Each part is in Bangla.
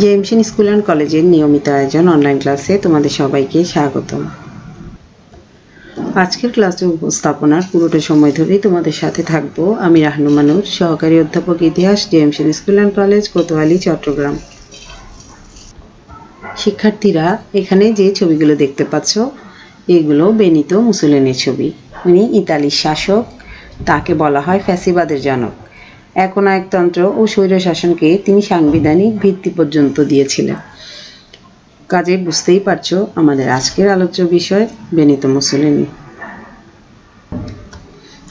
জেএমসিন স্কুল অ্যান্ড কলেজের নিয়মিত আয়োজন অনলাইন ক্লাসে তোমাদের সবাইকে স্বাগতম। আজকের ক্লাসে উপস্থাপনার পুরোটা সময় ধরেই তোমাদের সাথে থাকব আমি রাহনুমানুর সহকারী অধ্যাপক ইতিহাস জেএমসিন school and college, Kotwali, Chattogram. শিক্ষার্থীরা এখানে যে ছবিগুলো দেখতে পাচ্ছ, এগুলো বেনিতো মুসোলিনির ছবি। উনি ইতালির শাসক, তাকে বলা হয় ফ্যাসিবাদের জনক। একনায়কতন্ত্র ও স্বৈর শাসনকে তিনি সাংবিধানিক ভিত্তি পর্যন্ত দিয়েছিলেন। কাজে বুঝতেই পারছ আমাদের আজকের আলোচ্য বিষয় বেনিত মুসোলিনি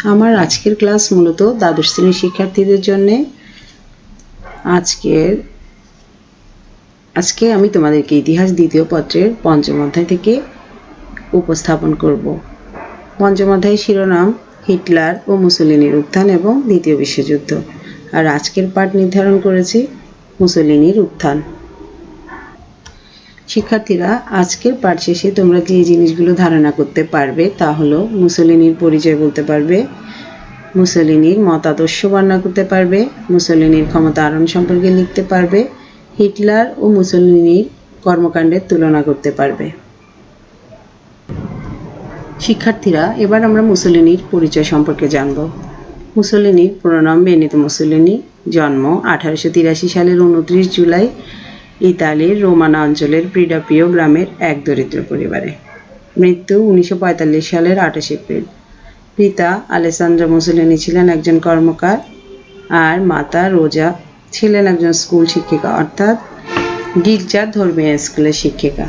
আমার আজকের ক্লাস মূলত দ্বাদশ শ্রেণির শিক্ষার্থীদের জন্য। আজকের, আজকে আমি তোমাদেরকে ইতিহাস দ্বিতীয় পত্রের পঞ্চম অধ্যায় থেকে উপস্থাপন করব। পঞ্চম অধ্যায়ের শিরোনাম হিটলার ও মুসোলিনির উত্থান এবং দ্বিতীয় বিশ্বযুদ্ধ। আর আজকের পাঠ নির্ধারণ করেছি মুসোলিনির উত্থান। শিক্ষার্থীরা, আজকের পাঠ শেষে তোমরা যে জিনিসগুলো ধারণা করতে পারবে তা হলো মুসোলিনির পরিচয় বলতে পারবে, মুসোলিনির মতাদর্শ বর্ণনা করতে পারবে, মুসোলিনির ক্ষমতা আরোহণ সম্পর্কে লিখতে পারবে, হিটলার ও মুসোলিনির কর্মকাণ্ডের তুলনা করতে পারবে। শিক্ষার্থীরা, এবার আমরা মুসোলিনির পরিচয় সম্পর্কে জানব। মুসোলিনির পুরো নাম বেনিতো মুসোলিনি, জন্ম আঠারোশো তিরাশি সালের উনত্রিশ জুলাই, ইতালির রোমানা অঞ্চলের প্রিডাপিও গ্রামের এক দরিদ্র পরিবারে। মৃত্যু উনিশশো পঁয়তাল্লিশ সালের আঠাশ এপ্রিল। পিতা আলেসান্দ্রা মুসোলিনি ছিলেন একজন কর্মকার আর মাতা রোজা ছিলেন একজন স্কুল শিক্ষিকা, অর্থাৎ গির্জার ধর্মীয় স্কুলের শিক্ষিকা।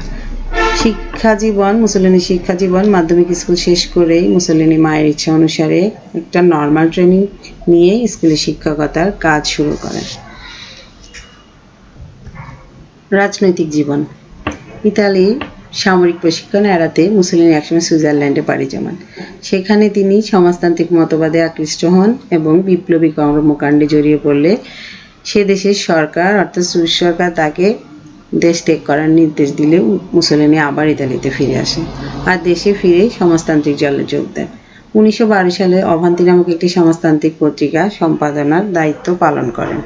শিক্ষা জীবন মুসলিনী শিক্ষা জীবন, মাধ্যমিক স্কুল শেষ করেই মুসলিনী মায়ের ইচ্ছা অনুসারে একটা নর্মাল ট্রেনিং নিয়ে স্কুলে শিক্ষকতার কাজ শুরু করেন। রাজনৈতিক জীবন। ইতালি সামরিক প্রশিক্ষণ এড়াতে মুসলিনী একসময় সুইজারল্যান্ডে পাড়ি জমান। সেখানে তিনি সমাজতান্ত্রিক মতবাদে আকৃষ্ট হন এবং বিপ্লবী কর্মকাণ্ডে জড়িয়ে পড়লে সে দেশের সরকার অর্থাৎ সুইস সরকার তাকে দেশ ত্যাগ করার নির্দেশ দিলে মুসোলিনি আবার ইতালিতে ফিরে আসে আর দেশে ফিরে সমাজতান্ত্রিক জলে যোগ দেন উনিশশো বারো সালে অভান্তি নামক একটি সমাজতান্ত্রিক পত্রিকা সম্পাদনার দায়িত্ব পালন করেন।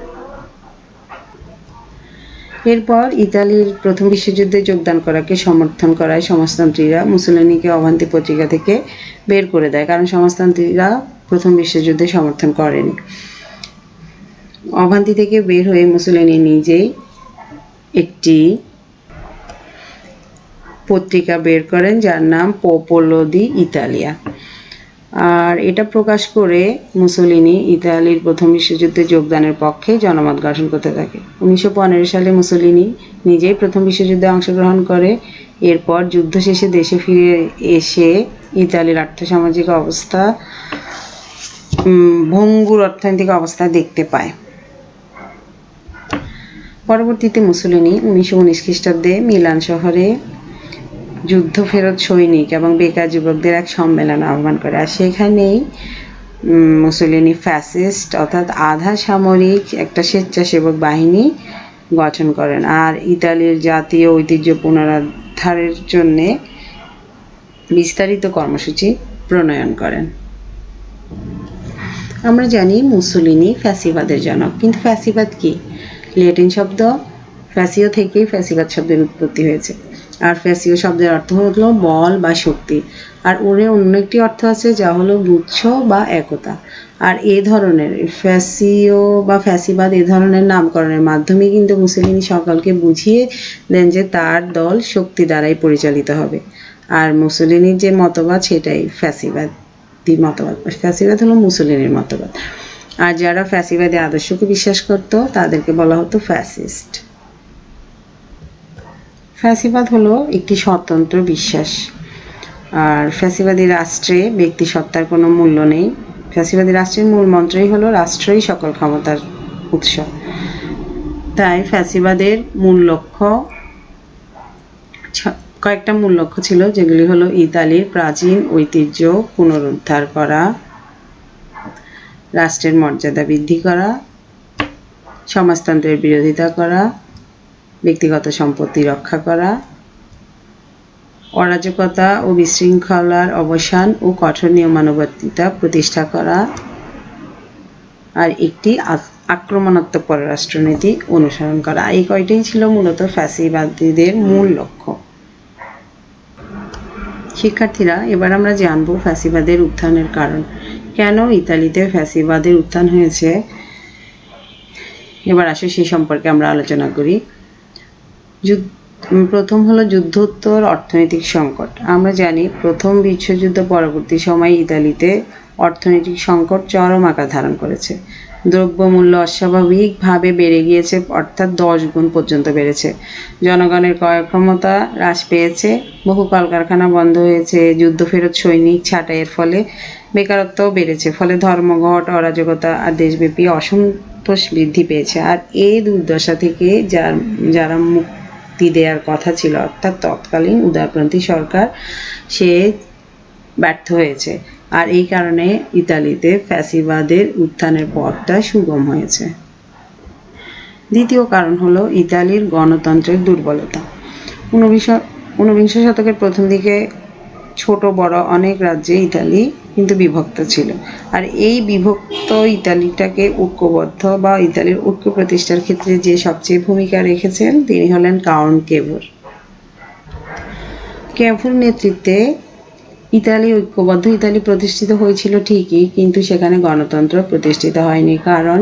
এরপর ইতালির প্রথম বিশ্বযুদ্ধে যোগদান করাকে সমর্থন করায় সমাজতন্ত্রীরা মুসোলিনিকে অভান্তি পত্রিকা থেকে বের করে দেয়, কারণ সমাজতন্ত্রীরা প্রথম বিশ্বযুদ্ধে সমর্থন করেনি। অভান্তি থেকে বের হয়ে মুসোলিনি নিজেই একটি পত্রিকা বের করেন যার নাম পোপোলো দি ইতালিয়া। আর এটা প্রকাশ করে মুসোলিনি ইতালির প্রথম বিশ্বযুদ্ধে যোগদানের পক্ষে জনমত গঠন করতে থাকে। উনিশশো পনেরো সালে মুসোলিনি নিজেই প্রথম বিশ্বযুদ্ধে অংশগ্রহণ করে। এরপর যুদ্ধ শেষে দেশে ফিরে এসে ইতালির আর্থসামাজিক অবস্থা ভঙ্গুর অর্থনৈতিক অবস্থা দেখতে পায়। পরবর্তীতে মুসোলিনি উনিশশো উনিশ খ্রিস্টাব্দে মিলান শহরে যুদ্ধ ফেরত সৈনিক এবং বেকার যুবকদের এক সম্মেলন আহ্বান করে। আর সেখানেই মুসোলিনি ফ্যাসিস্ট অর্থাৎ আধা সামরিক, একটা স্বেচ্ছাসেবক বাহিনী গঠন করেন। আর ইতালির জাতীয় ঐতিহ্য পুনরুদ্ধারের জন্যে বিস্তারিত কর্মসূচি প্রণয়ন করেন। আমরা জানি মুসোলিনি ফ্যাসিবাদের জনক, কিন্তু ফ্যাসিবাদ কি? ল্যাটিন শব্দ, ফ্যাসিও থেকেই ফ্যাসিবাদ শব্দের উৎপত্তি হয়েছে। আর ফ্যাসিও শব্দের অর্থ হলো বল বা শক্তি। আর ওরে অন্য একটি অর্থ আছে যা হলো গুচ্ছ বা একতা। আর এ ধরনের, ফ্যাসিও বা ফ্যাসিবাদ এ ধরনের নামকরণের মাধ্যমে কিন্তু মুসলিনি সকলকে বুঝিয়ে দেন যে তার দল শক্তি দ্বারাই পরিচালিত হবে। আর মুসলিনির যে মতবাদ, সেটাই ফ্যাসিবাদ মতবাদ। ফ্যাসিবাদ হলো মুসলিনের মতবাদ। আর যারা ফ্যাসিবাদী আদর্শকে বিশ্বাস করত, তাদেরকে বলা হতো ফ্যাসিস্ট। ফ্যাসিবাদ হলো একটি স্বতন্ত্র বিশ্বাস। আর ফ্যাসিবাদী রাষ্ট্রে ব্যক্তি সত্তার কোনো মূল্য নেই। ফ্যাসিবাদী রাষ্ট্রের মূল মন্ত্রই হলো রাষ্ট্রই সকল ক্ষমতার উৎস। তাই ফ্যাসিবাদের মূল লক্ষ্য কয়েকটা মূল লক্ষ্য ছিল, যেগুলি হলো ইতালির প্রাচীন ঐতিহ্য পুনরুদ্ধার করা রাষ্ট্রের মর্যাদা বৃদ্ধি করা, সমাজতন্ত্রের বিরোধিতা করা, ব্যক্তিগত সম্পত্তি রক্ষা করা, অরাজকতা ও বিশৃঙ্খলার অবসান ও কঠোর নিয়মানুবর্তিতা প্রতিষ্ঠা করা, আর একটি আক্রমণাত্মক পররাষ্ট্রনীতি অনুসরণ করা। এই কয়টাই ছিল মূলত ফ্যাসিবাদীদের মূল লক্ষ্য। শিক্ষার্থীরা, এবার আমরা জানব ফ্যাসিবাদের উত্থানের কারণ। কেন ইতালিতে ফ্যাসিবাদের উত্থান হয়েছে? এবার আসে সেই সম্পর্কে আমরা আলোচনা করি। প্রথম হলো যুদ্ধোত্তর অর্থনৈতিক সংকট। আমরা জানি প্রথম বিশ্বযুদ্ধ পরবর্তী সময়ে ইতালিতে অর্থনৈতিক সংকট চরম আকার ধারণ করেছে। দ্রব্যমূল্য অস্বাভাবিকভাবে বেড়ে গিয়েছে, অর্থাৎ দশ গুণ পর্যন্ত বেড়েছে। জনগণের ক্রয় ক্ষমতা হ্রাস পেয়েছে, বহু কলকারখানা বন্ধ হয়েছে, যুদ্ধ ফেরত সৈনিক ছাঁটাইয়ের ফলে বেকারত্বও বেড়েছে, ফলে ধর্মঘট, অরাজকতা আর দেশব্যাপী অসন্তোষ বৃদ্ধি পেয়েছে। আর এই দুর্দশা থেকে যার, যারা মুক্তি দেওয়ার কথা ছিল, অর্থাৎ তৎকালীন উদারপন্থী সরকার, সে ব্যর্থ হয়েছে। আর এই কারণে ইতালিতে ফ্যাসিবাদের উত্থানের পথটা সুগম হয়েছে। দ্বিতীয় কারণ হলো ইতালির গণতন্ত্রের দুর্বলতা। ঊনবিংশ ঊনবিংশ শতকের প্রথম দিকে ছোট, বড় অনেক রাজ্যে ইতালি কিন্তু বিভক্ত ছিল। আর এই বিভক্ত ইতালিটাকে ঐক্যবদ্ধ বা ইতালির ঐক্য প্রতিষ্ঠার ক্ষেত্রে যে সবচেয়ে ভূমিকা রেখেছেন, তিনি হলেন কাউন্ট কেভুর। কেভুর নেতৃত্বে ইতালি ঐক্যবদ্ধ, ইতালি প্রতিষ্ঠিত হয়েছিল ঠিকই, কিন্তু সেখানে গণতন্ত্র প্রতিষ্ঠিত হয়নি। কারণ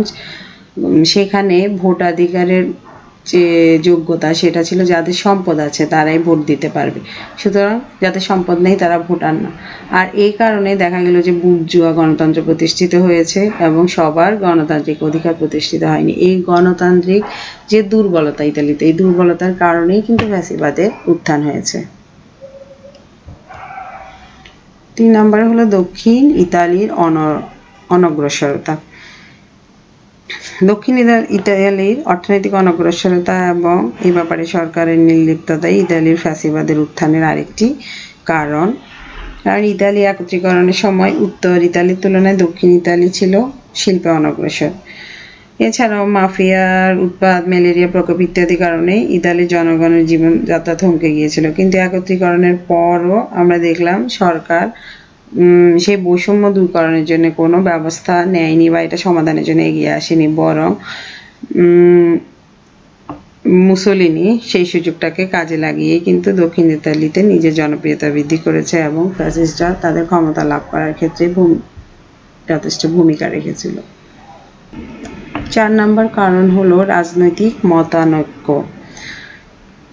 সেখানে ভোটাধিকারের যে যোগ্যতা সেটা ছিল যাদের সম্পদ আছে তারাই ভোট দিতে পারবে। সুতরাং যাদের সম্পদ নেই তারা ভোটার না। আর এই কারণে দেখা গেল যে বুর্জুয়া গণতন্ত্র প্রতিষ্ঠিত হয়েছে এবং সবার গণতান্ত্রিক অধিকার প্রতিষ্ঠিত হয়নি। এই গণতান্ত্রিক যে দুর্বলতা ইতালিতে, এই দুর্বলতার কারণেই কিন্তু ফ্যাসিবাদের উত্থান হয়েছে। তিন নম্বরে হলো দক্ষিণ ইতালির অন অনগ্রসরতা। দক্ষিণ ইতা- ইতালির অর্থনৈতিক অনগ্রসরতা এবং এ ব্যাপারে সরকারের নির্লিপ্ততাই ইতালির ফ্যাসিবাদের উত্থানের আরেকটি কারণ। কারণ ইতালি একত্রীকরণের সময় উত্তর ইতালির তুলনায় দক্ষিণ ইতালি ছিল শিল্পে অনগ্রসর। এছাড়াও মাফিয়ার উৎপাদ ম্যালেরিয়া প্রকোপ ইত্যাদি কারণে ইতালির জনগণের জীবনযাত্রা থমকে গিয়েছিল। কিন্তু একত্রীকরণের পরও আমরা দেখলাম সরকার সেই বৈষম্য দূরকরণের জন্য কোনো ব্যবস্থা নেয়নি বা এটা সমাধানের জন্য এগিয়ে আসেনি, বরং মুসোলিনি সেই সুযোগটাকে কাজে লাগিয়ে কিন্তু দক্ষিণ ইতালিতে নিজের জনপ্রিয়তা বৃদ্ধি করেছে এবং ফ্যাসিস্টরা তাদের ক্ষমতা লাভ করার ক্ষেত্রে যথেষ্ট ভূমিকা রেখেছিল। চার নম্বর কারণ হলো রাজনৈতিক মতানৈক্য।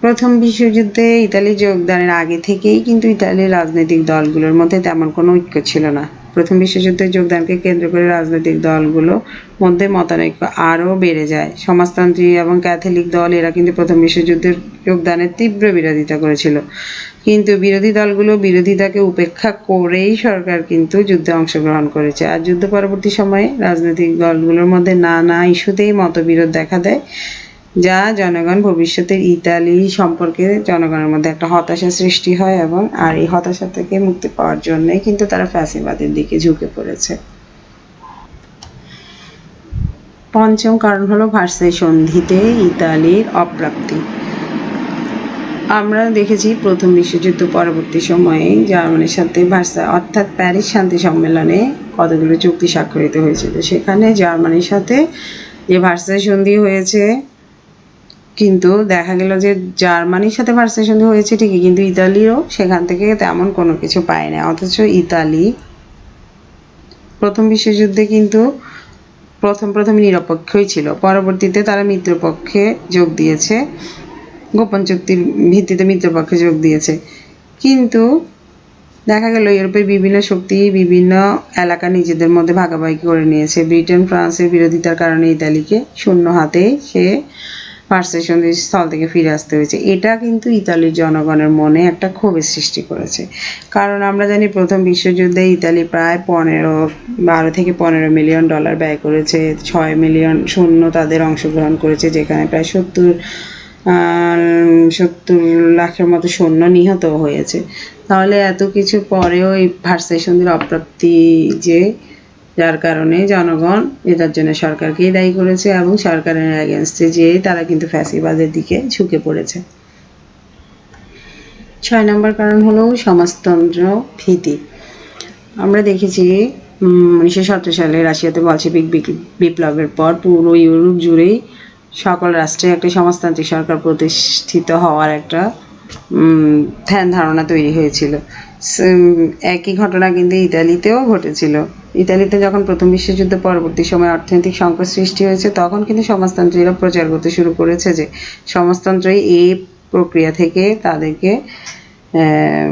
প্রথম বিশ্বযুদ্ধে ইতালি যোগদানের আগে থেকেই কিন্তু ইতালির রাজনৈতিক দলগুলোর মধ্যে তেমন কোনো ঐক্য ছিল না। প্রথম বিশ্বযুদ্ধে যোগদানকে কেন্দ্র করে রাজনৈতিক দলগুলোর মধ্যে মতানৈক্য আরও বেড়ে যায়। সমাজতান্ত্রী এবং ক্যাথলিক দল এরা কিন্তু প্রথম বিশ্বযুদ্ধের যোগদানের তীব্র বিরোধিতা করেছিল। কিন্তু বিরোধী দলগুলো বিরোধিতাকে উপেক্ষা করেই সরকার কিন্তু যুদ্ধে অংশগ্রহণ করেছে। আর যুদ্ধ পরবর্তী সময়ে রাজনৈতিক দলগুলোর মধ্যে নানা ইস্যুতেই মতবিরোধ দেখা দেয়। যা জনগণ ভবিষ্যতের ইতালি সম্পর্কে জনগণের মধ্যে একটা হতাশা সৃষ্টি হয় এবং আর এই হতাশা থেকে মুক্তি পাওয়ার জন্যই কিন্তু তারা ফ্যাসিবাদের দিকে ঝুঁকে পড়েছে। পঞ্চম কারণ হলো ভার্সাই সন্ধিতে ইতালির অপ্রাপ্তি আমরা দেখেছি প্রথম বিশ্বযুদ্ধ পরবর্তী সময়ে জার্মানির সাথে ভার্সা অর্থাৎ প্যারিস শান্তি সম্মেলনে কতগুলো চুক্তি স্বাক্ষরিত হয়েছিল? সেখানে জার্মানির সাথে যে ভার্সাই সন্ধি হয়েছে কিন্তু দেখা গেল যে জার্মানির সাথে ভার্সাই সন্ধি হয়েছে ঠিকই, কিন্তু ইতালিও সেখান থেকে তেমন কোনো কিছু পায় না অথচ ইতালি প্রথম বিশ্বযুদ্ধে কিন্তু প্রথম প্রথম নিরপেক্ষই ছিল। পরবর্তীতে তারা মিত্রপক্ষে যোগ দিয়েছে। গোপন চুক্তির ভিত্তিতে মিত্রপক্ষে যোগ দিয়েছে। কিন্তু দেখা গেল ইউরোপের বিভিন্ন শক্তি বিভিন্ন এলাকা নিজেদের মধ্যে ভাগাভাগি করে নিয়েছে। ব্রিটেন, ফ্রান্সের বিরোধিতার কারণে ইতালিকে শূন্য হাতে সে সন্ধির স্থল থেকে ফিরে আসতে হয়েছে। এটা কিন্তু ইতালির জনগণের মনে একটা ক্ষোভের সৃষ্টি করেছে। কারণ আমরা জানি প্রথম বিশ্বযুদ্ধে ইতালি প্রায় পনেরো, বারো থেকে পনেরো মিলিয়ন ডলার ব্যয় করেছে, ছয় মিলিয়ন সৈন্য তাদের অংশগ্রহণ করেছে, যেখানে প্রায় সত্তর সত্তর লাখের মতো সৈন্য নিহত হয়েছে। তাহলে এত কিছু পরেও এই ভার্সাই সন্ধির অপ্রাপ্তি যে যার কারণে জনগণ এটার জন্য সরকারকেই দায়ী করেছে এবং সরকারের এগেনস্টে যে তারা কিন্তু ফ্যাসিবাদের দিকে ঝুঁকে পড়েছে। ছয় নম্বর কারণ হলো সমাজতন্ত্র ভীতি। আমরা দেখেছি উনিশশো সতেরো সালে রাশিয়াতে বলশেবিক বিক- বিপ্লবের পর পুরো ইউরোপ জুড়েই সকল রাষ্ট্রে একটা সমাজতান্ত্রিক সরকার প্রতিষ্ঠিত হওয়ার একটা ধ্যান ধারণা তৈরি হয়েছিল। একই ঘটনা কিন্তু ইতালিতেও ঘটেছিল। ইতালিতে যখন প্রথম বিশ্বযুদ্ধ পরবর্তী সময়ে অর্থনৈতিক সংকট সৃষ্টি হয়েছে, তখন কিন্তু সমাজতান্ত্রীরা প্রচার করতে শুরু করেছে যে সমাজতন্ত্রই এই প্রক্রিয়া থেকে তাদেরকে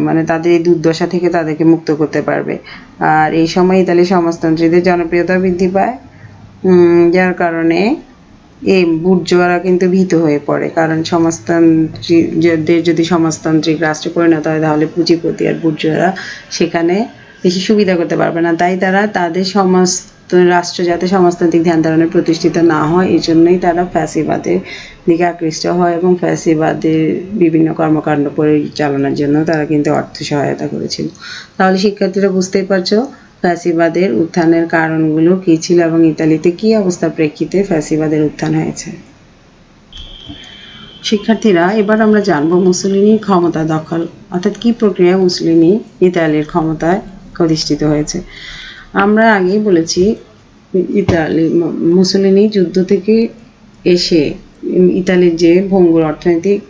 মানে তাদের এই দুর্দশা থেকে তাদেরকে মুক্ত করতে পারবে। আর এই সময় ইতালি সমাজতন্ত্রীদের জনপ্রিয়তা বৃদ্ধি পায়। যার কারণে এই বুর্জোয়ারা কিন্তু ভীত হয়ে পড়ে, কারণ সমাজতান্ত্রিকদের যদি সমাজতান্ত্রিক রাষ্ট্রে পরিণত হয় তাহলে পুঁজিপতি আর বুর্জোয়ারা সেখানে বেশি সুবিধা করতে পারবে না। তাই তারা তাদের সমাজ রাষ্ট্র যাতে সমাজতান্ত্রিক ধ্যান ধারণে প্রতিষ্ঠিত না হয়, এই জন্যই তারা ফ্যাসিবাদের দিকে আকৃষ্ট হয় এবং ফ্যাসিবাদের বিভিন্ন কর্মকাণ্ড পরিচালনার জন্য তারা কিন্তু অর্থ সহায়তা করেছিল। তাহলে শিক্ষার্থীরা বুঝতেই পারছ ফ্যাসিবাদের উত্থানের কারণগুলো কী ছিল এবং ইতালিতে কী অবস্থা প্রেক্ষিতে ফ্যাসিবাদের উত্থান হয়েছে? শিক্ষার্থীরা, এবার আমরা জানব মুসলিনীর ক্ষমতা দখল, অর্থাৎ কি প্রক্রিয়া মুসলিনী ইতালির ক্ষমতায় অধিষ্ঠিত হয়েছে। আমরা আগেই বলেছি, ইতালি মুসলিনী যুদ্ধ থেকে এসে ইতালির যে ভঙ্গুর অর্থনৈতিক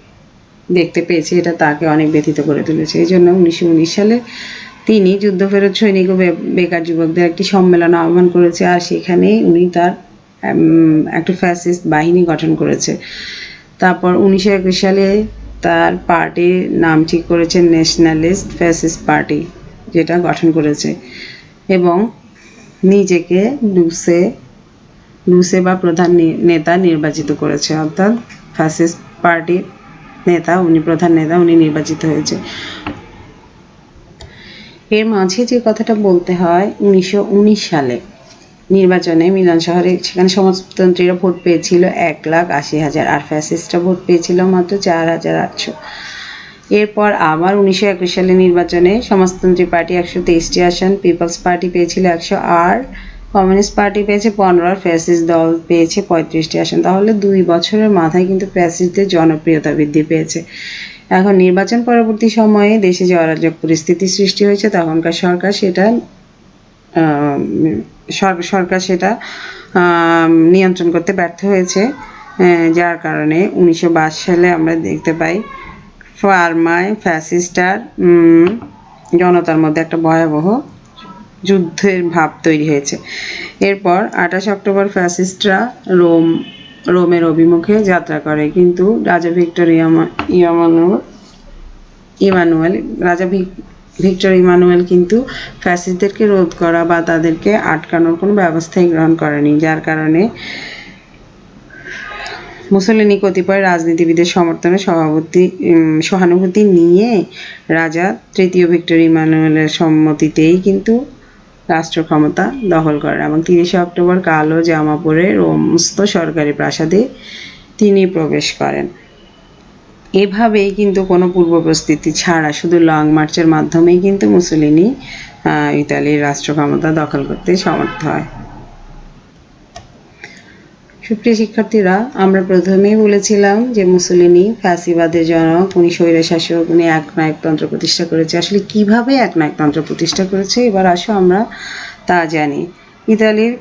দেখতে পেয়েছে, এটা তাকে অনেক ব্যথিত করে তুলেছে। এই জন্য উনিশশো উনিশ সালে তিনি যুদ্ধ ফেরত সৈনিক ও বেকার যুবকদের একটি সম্মেলন আহ্বান করেছে আর সেখানেই উনি তার একটা ফ্যাসিস্ট বাহিনী গঠন করেছে। তারপর উনিশশো একুশ সালে তার পার্টির নাম ঠিক করেছে ন্যাশনালিস্ট ফ্যাসিস্ট পার্টি যেটা গঠন করেছে। এবং নিজেকে লুসে লুসে বা প্রধান নেতা নির্বাচিত করেছে। অর্থাৎ ফ্যাসিস্ট পার্টির নেতা, উনি প্রধান নেতা, উনি নির্বাচিত হয়েছে। এর মাঝে যে কথাটা বলতে হয়, উনিশশো উনিশ সালে নির্বাচনে মিলান শহরে সেখানে সমাজতন্ত্রীরা ভোট পেয়েছিল এক লাখ আশি হাজার, আর ফ্যাসিস্টরা ভোট পেয়েছিল মাত্র চার হাজার আটশো। এরপর আবার উনিশশো একুশ সালে নির্বাচনে সমাজতন্ত্রী পার্টি একশো তেইশটি আসন, পিপলস পার্টি পেয়েছিল একশো আর, কমিউনিস্ট পার্টি পেয়েছে পনেরো, আর ফ্যাসিস্ট দল পেয়েছে পঁয়ত্রিশটি আসন। তাহলে দুই বছরের মাথায় কিন্তু ফ্যাসিস্টদের জনপ্রিয়তা বৃদ্ধি পেয়েছে। এখন নির্বাচন পরবর্তী সময়ে দেশে যে অরাজক পরিস্থিতি সৃষ্টি হয়েছে, তখনকার সরকার সেটা সরকার সেটা নিয়ন্ত্রণ করতে ব্যর্থ হয়েছে। যার কারণে উনিশশো বাইশ সালে আমরা দেখতে পাই ফার্মায় ফ্যাসিস্টার জনতার মধ্যে একটা ভয়াবহ যুদ্ধের ভাব তৈরি হয়েছে। এরপর আঠাশ অক্টোবর ফ্যাসিস্টরা রোম রোমের অভিমুখে যাত্রা করে। কিন্তু রাজা ভিক্টর ইয়ামা- ইয়ামানুয়েল ইমানুয়েল রাজা ভিক- ভিক্টর ইমানুয়েল কিন্তু ফ্যাসিস্টদেরকে রোধ করা বা তাদেরকে আটকানোর কোনো ব্যবস্থাই গ্রহণ করেনি, যার কারণে মুসলিনী কতিপয় রাজনীতিবিদের সমর্থনে সভাপতি সহানুভূতি নিয়ে রাজা তৃতীয় ভিক্টর ইমানুয়েলের সম্মতিতেই কিন্তু রাষ্ট্র ক্ষমতা দখল করেন এবং তিরিশে অক্টোবর কালো জামা পরে রোমস্ত সরকারি প্রাসাদে তিনি প্রবেশ করেন। এভাবেই কিন্তু কোনো পূর্ব প্রস্তুতি ছাড়া শুধু লং মার্চের মাধ্যমেই কিন্তু মুসলিনি ইতালির রাষ্ট্র ক্ষমতা দখল করতে সমর্থ হয়। সুপ্রিয় শিক্ষার্থীরা, আমরা প্রথমেই বলেছিলাম যে মুসলিনি ফ্যাসিবাদের জনক, উনি স্বৈরশাসক, উনি একনায়কতন্ত্র প্রতিষ্ঠা করেছে। আসলে কীভাবে একনায়কতন্ত্র প্রতিষ্ঠা করেছে? এবার আসো আমরা তা জানি। ইতালির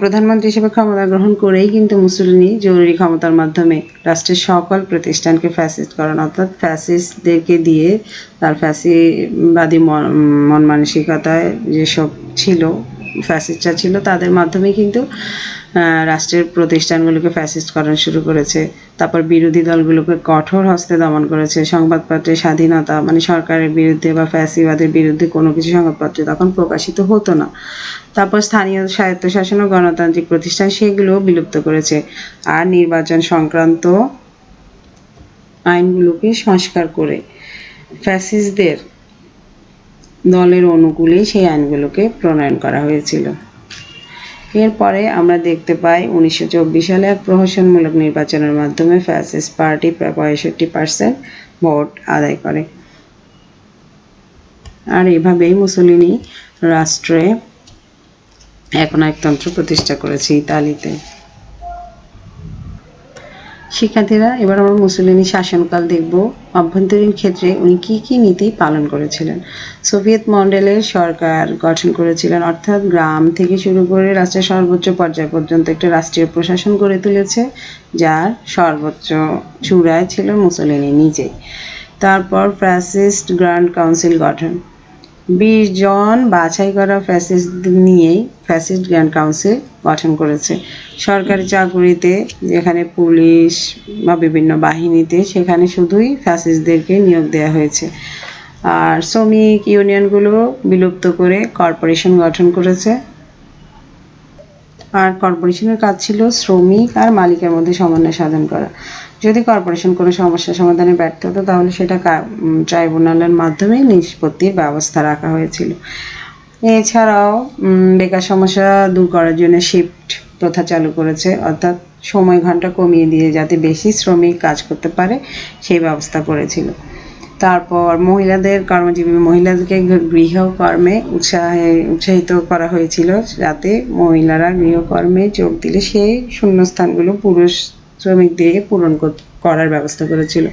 প্রধানমন্ত্রী হিসেবে ক্ষমতা গ্রহণ করেই কিন্তু মুসলিনি জরুরি ক্ষমতার মাধ্যমে রাষ্ট্রের সকল প্রতিষ্ঠানকে ফ্যাসিস্ট করেন। অর্থাৎ ফ্যাসিস্টদেরকে দিয়ে তার ফ্যাসিবাদী মন মন মানসিকতায় যেসব ছিল ফ্যাসিস্টরা ছিল তাদের মাধ্যমে কিন্তু রাষ্ট্রের প্রতিষ্ঠানগুলোকে ফ্যাসিস্ট করা শুরু করেছে। তারপর বিরোধী দলগুলোকে কঠোর হস্তে দমন করেছে। সংবাদপত্রের স্বাধীনতা মানে সরকারের বিরুদ্ধে বা ফ্যাসিবাদের বিরুদ্ধে কোনো কিছু সংবাদপত্রে তখন প্রকাশিত হতো না। তারপর স্থানীয় স্বায়ত্তশাসন ও গণতান্ত্রিক প্রতিষ্ঠান সেগুলোও বিলুপ্ত করেছে। আর নির্বাচন সংক্রান্ত আইনগুলোকে সংস্কার করে ফ্যাসিস্টদের দলের অনুকূলে সেই আইনগুলোকে প্রণয়ন করা হয়েছিল। এরপরে আমরা দেখতে পাই উনিশশো চব্বিশ সালে এক প্রহসনমূলক নির্বাচনের মাধ্যমে ফ্যাসিস্ট পার্টি প্রায় পঁয়ষট্টি পার্সেন্ট ভোট আদায় করে। আর এভাবেই মুসলিনি রাষ্ট্রে একনায়কতন্ত্র প্রতিষ্ঠা করেছে ইতালিতে। শিক্ষার্থীরা, এবার আমরা মুসলিনী শাসনকাল দেখব। অভ্যন্তরীণ ক্ষেত্রে উনি কি কি নীতি পালন করেছিলেন? সোভিয়েত মন্ডলের সরকার গঠন করেছিলেন, অর্থাৎ গ্রাম থেকে শুরু করে রাষ্ট্রের সর্বোচ্চ পর্যায় পর্যন্ত একটা রাষ্ট্রীয় প্রশাসন গড়ে তুলেছে, যার সর্বোচ্চ চূড়ায় ছিল মুসলিনী নিজেই। তারপর ফ্যাসিস্ট গ্র্যান্ড কাউন্সিল গঠন। বিশ জন বাছাই করা ফ্যাসিস্ট নিয়েই ফ্যাসিস্ট গ্র্যান্ড কাউন্সিল গঠন করেছে। সরকারি চাকুরিতে যেখানে পুলিশ বা বিভিন্ন বাহিনীতে সেখানে শুধুই ফ্যাসিস্টদেরকে নিয়োগ দেওয়া হয়েছে। আর শ্রমিক ইউনিয়নগুলো বিলুপ্ত করে কর্পোরেশন গঠন করেছে। আর কর্পোরেশনের কাজ ছিল শ্রমিক আর মালিকের মধ্যে সমন্বয় সাধন করা। যদি কর্পোরেশন কোনো সমস্যা সমাধানে ব্যর্থ হতো, তাহলে সেটা ট্রাইব্যুনালের মাধ্যমে নিষ্পত্তির ব্যবস্থা রাখা হয়েছিল। এছাড়াও বেকার সমস্যা দূর করার জন্য শিফট প্রথা চালু করেছে। অর্থাৎ সময় ঘণ্টা কমিয়ে দিয়ে যাতে বেশি শ্রমিক কাজ করতে পারে, সেই ব্যবস্থা করেছিল। তারপর মহিলাদের কর্মজীবী মহিলাদেরকে গৃহকর্মে উৎসাহে উৎসাহিত করা হয়েছিল। যাতে মহিলারা গৃহকর্মে যোগ দিলে সেই শূন্যস্থানগুলো পুরুষ শ্রমিক দিয়ে পূরণ করার ব্যবস্থা করেছিল।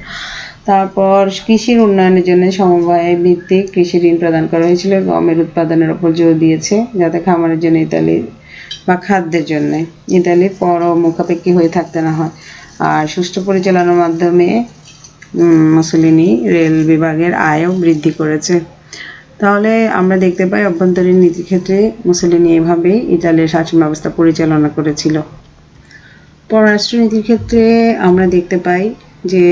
তারপর কৃষির উন্নয়নের জন্য সমবায় ভিত্তিক কৃষি ঋণ প্রদান করা হয়েছিল। গমের উৎপাদনের উপর জোর দিয়েছে যাতে খামারের জন্য ইতালি বা খাদ্যের জন্য। ইতালির পর মুখাপেক্ষী হয়ে থাকতে না হয়। আর সুষ্ঠু পরিচালনার মাধ্যমে মুসলিনি রেল বিভাগের আয়ও বৃদ্ধি করেছে। তাহলে আমরা দেখতে পাই অভ্যন্তরীণ নীতির ক্ষেত্রে মুসলিনি এভাবেই ইতালির শাসন ব্যবস্থা পরিচালনা করেছিল। পররাষ্ট্রনীতির ক্ষেত্রে আমরা দেখতে পাই যে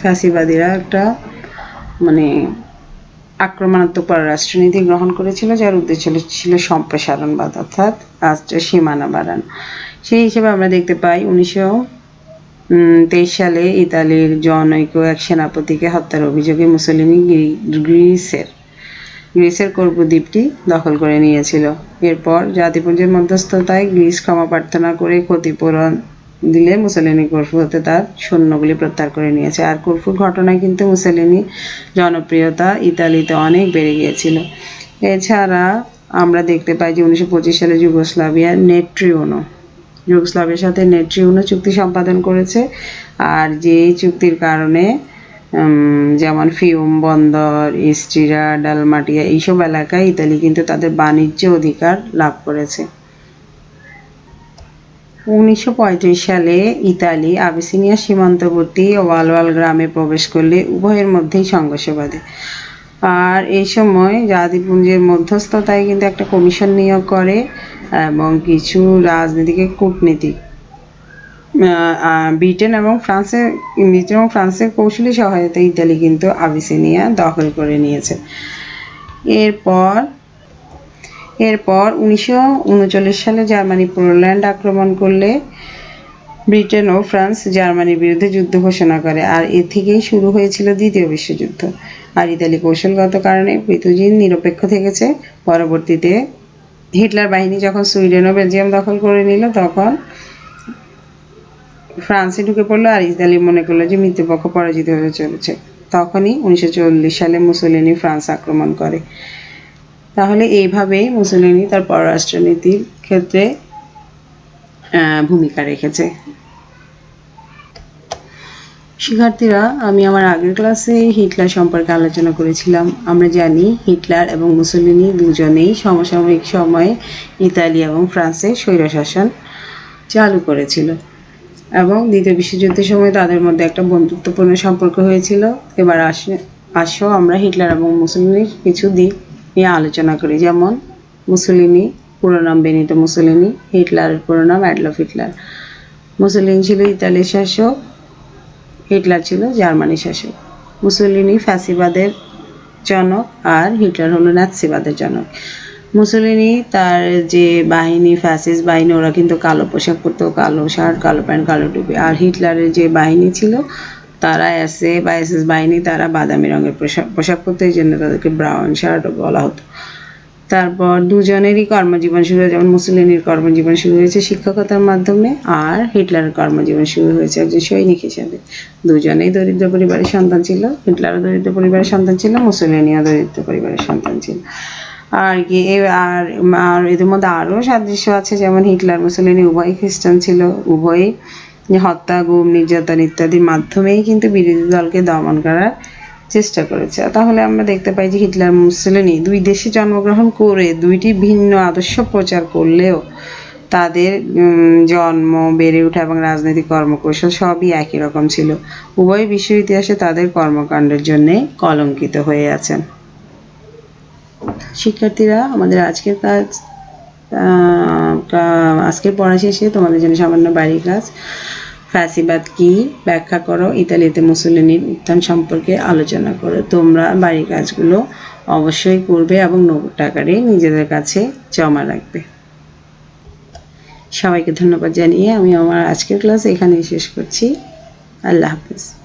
ফ্যাসিবাদীরা একটা মানে আক্রমণাত্মক পররাষ্ট্রনীতি গ্রহণ করেছিল, যার উদ্দেশ্য ছিল সম্প্রসারণবাদ অর্থাৎ রাষ্ট্রের সীমানা বাড়ানো। সেই হিসেবে আমরা দেখতে পাই উনিশশো তেইশ সালে ইতালির জনৈক এক সেনাপতিকে হত্যার অভিযোগে মুসলিনি গ্রি- গ্রিসের গ্রিসের কর্পু দ্বীপটি দখল করে নিয়েছিল। এরপর জাতিপুঞ্জের মধ্যস্থতায় গ্রিস ক্ষমা প্রার্থনা করে ক্ষতিপূরণ দিলে মুসলিনি কর্ফু হতে তার সৈন্যগুলি প্রত্যাহার করে নিয়েছে। আর কর্ফুর ঘটনায় কিন্তু মুসলিনি জনপ্রিয়তা ইতালিতে অনেক বেড়ে গিয়েছিল। এছাড়া আমরা দেখতে পাই যে উনিশশো পঁচিশ সালে যুগোস্লাভিয়ার নেট্রিওনো যুগোস্লাভিয়ার সাথে নেট্রিওনো চুক্তি সম্পাদন করেছে। আর যে চুক্তির কারণে যেমন ফিউম, বন্দর, ইস্টিরা, ডালমাটিয়া, এইসব এলাকায় ইতালি কিন্তু তাদের বাণিজ্য অধিকার লাভ করেছে। উনিশশো পঁয়ত্রিশ সালে ইতালি আবিসিনিয়া সীমান্তবর্তী ওয়ালওয়াল গ্রামে প্রবেশ করলে উভয়ের মধ্যেই সংঘর্ষ বাধে। আর এই সময় জাতিপুঞ্জের মধ্যস্থতায় কিন্তু একটা কমিশন নিয়োগ করে এবং কিছু রাজনীতিকে কূটনীতিক। ব্রিটেন এবং ফ্রান্সের ব্রিটেন এবং ফ্রান্সের কৌশলী সহায়তা ইতালি কিন্তু আবিসিনিয়া দখল করে নিয়েছে। এরপর এরপর উনিশশো উনচল্লিশ সালে জার্মানি পোল্যান্ড আক্রমণ করলে ব্রিটেন ও ফ্রান্স জার্মানির বিরুদ্ধে যুদ্ধ ঘোষণা করে। আর এ থেকেই শুরু হয়েছিল দ্বিতীয় বিশ্বযুদ্ধ। আর ইতালি কৌশলগত কারণে পৃথুজিন নিরপেক্ষ থেকেছে। পরবর্তীতে হিটলার বাহিনী যখন সুইডেন ও বেলজিয়াম দখল করে নিল, তখন ফ্রান্সে ঢুকে পড়ল আর ইতালি মনে করল যে মৃত্যুপক্ষ পরাজিত হতে চলেছে। তখনই উনিশশো চল্লিশ সালে মুসোলিনি ফ্রান্স আক্রমণ করে। তাহলে এইভাবেই মুসোলিনি তার পররাষ্ট্রনীতির ক্ষেত্রে ভূমিকা রেখেছে। শিক্ষার্থীরা, আমি আমার আগের ক্লাসে হিটলার সম্পর্কে আলোচনা করেছিলাম। আমরা জানি হিটলার এবং মুসোলিনি দুজনেই সমসাময়িক সময়ে ইতালি এবং ফ্রান্সে স্বৈরশাসন চালু করেছিল এবং দ্বিতীয় বিশ্বযুদ্ধের সময় তাদের মধ্যে একটা বন্ধুত্বপূর্ণ সম্পর্ক হয়েছিল। এবার আসে, আসো আমরা হিটলার এবং মুসলিনির কিছু দিক নিয়ে আলোচনা করি। যেমন, মুসলিনি, পুরো নাম বেনিতো মুসলিনি, হিটলারের পুরো নাম অ্যাডলফ হিটলার। মুসলিনি ছিল ইতালির শাসক হিটলার ছিল জার্মানি শাসক। মুসলিনি ফ্যাসিবাদের জনক আর হিটলার হলো নাৎসিবাদের জনক। মুসলিনি তার যে বাহিনী ফ্যাসিস বাহিনী, ওরা কিন্তু কালো পোশাক পরতো, কালো শার্ট, কালো প্যান্ট, কালো টুপি। আর হিটলারের যে বাহিনী ছিল, তারা এসে বা এসএস বাহিনী, তারা বাদামি রঙের পোশাক পোশাক পরতো, এই জন্য তাদেরকে ব্রাউন শার্ট বলা হতো। তারপর দুজনেরই কর্মজীবন শুরু হয় যেমন মুসলিনির কর্মজীবন শুরু হয়েছে শিক্ষকতার মাধ্যমে, আর হিটলারের কর্মজীবন শুরু হয়েছে একজন সৈনিক হিসেবে। দুজনেই দরিদ্র পরিবারের সন্তান ছিল, হিটলারও দরিদ্র পরিবারের সন্তান ছিল, মুসলিনিও দরিদ্র পরিবারের সন্তান ছিল। আর কি আর আর এদের মধ্যে আরও সাদৃশ্য আছে, যেমন হিটলার, মুসলিনি, উভয়ই খ্রিস্টান ছিল। উভয়ই হত্যা, গুম, নির্যাতন ইত্যাদির মাধ্যমেই কিন্তু বিরোধী দলকে দমন করার চেষ্টা করেছে। তাহলে আমরা দেখতে পাই যে হিটলার মুসলিনি দুই দেশে জন্মগ্রহণ করে দুইটি ভিন্ন আদর্শ প্রচার করলেও তাদের জন্ম, বেড়ে ওঠা এবং রাজনৈতিক কর্মকৌশল সবই একই রকম ছিল। উভয় বিশ্ব ইতিহাসে তাদের কর্মকাণ্ডের জন্য কলঙ্কিত হয়ে আছেন। শিক্ষার্থীরা, আমাদের আজকের কাজ আজকের পড়া শেষে তোমাদের জন্য সামান্য বাড়ির কাজ। ফ্যাসিবাদ কি? ব্যাখ্যা করো। ইতালিতে মুসলিনীর উত্থান সম্পর্কে আলোচনা করো। তোমরা বাড়ির কাজগুলো অবশ্যই করবে এবং নগদ টাকারে নিজেদের কাছে জমা রাখবে। সবাইকে ধন্যবাদ জানিয়ে আমি আমার আজকের ক্লাস এখানেই শেষ করছি। আল্লাহ হাফিজ।